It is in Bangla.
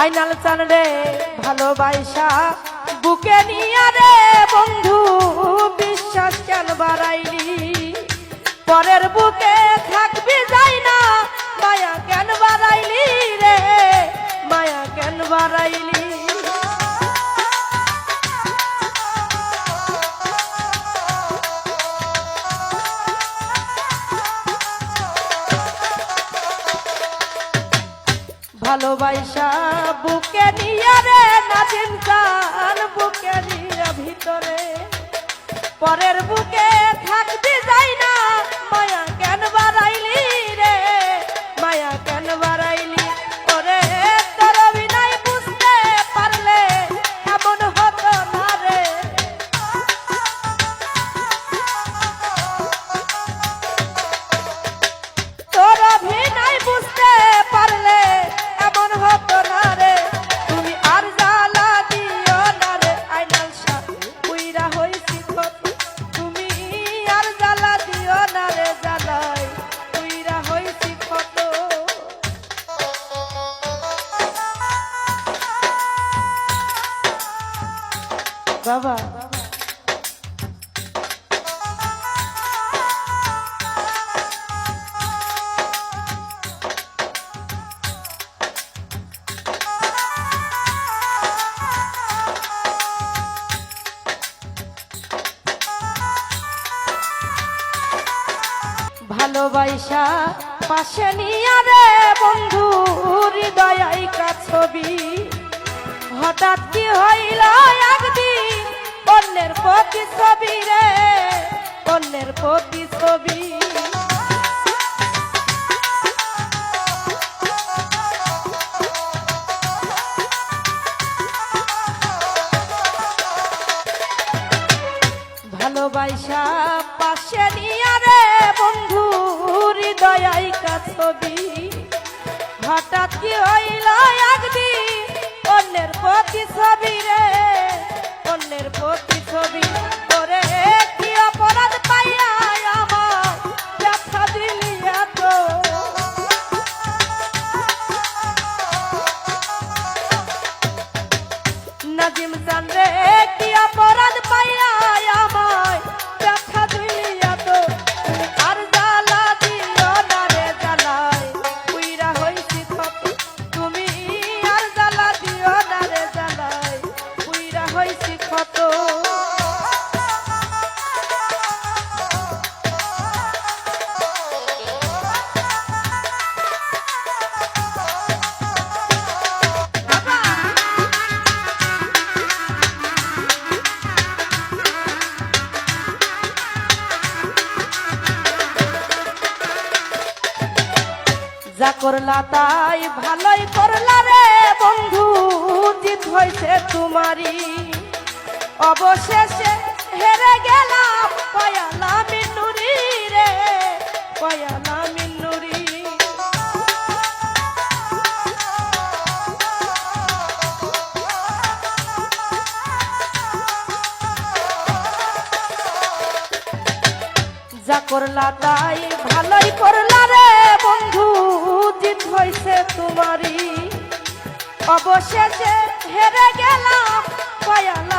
আইনাল চান রে ভালোবাসা বুকে নিয়া রে বন্ধু বিশ্বাস কেন বাড়াইলি? পরের বুকে ভালোবাসা বুকে নিয়ে রে চান বুকে নিয়ে ভিতরে। পরের বুকে থাকতে যাই না মায়া ভালোবাসা পাশে নিয়ে বন্ধু হৃদয় ছবি? হঠাৎ কি হইল একদিন? অন্যের প্রতি ছবি রে অন্যের প্রতি ছবি। ভালোবাসা পাশে নিয়ে রে বন্ধু হৃদয় ছবি হঠাৎ কি হইল একদিন অন্যের প্রতি ছবি রে অন্যের প্রতি ছবি করলা তাই ভালোই করলা রে বন্ধু জিত হয়েছে তোমারই। অবশেষে হেরে গেলাম পয়ালা মিন্নুরি রে পয়ালা মিন্নুরি যা করলা তাই ভালোই করলা রে বন্ধু, জিত হয়েছে তোমারই। অবশেষে হেরে গেলাম পয়ালা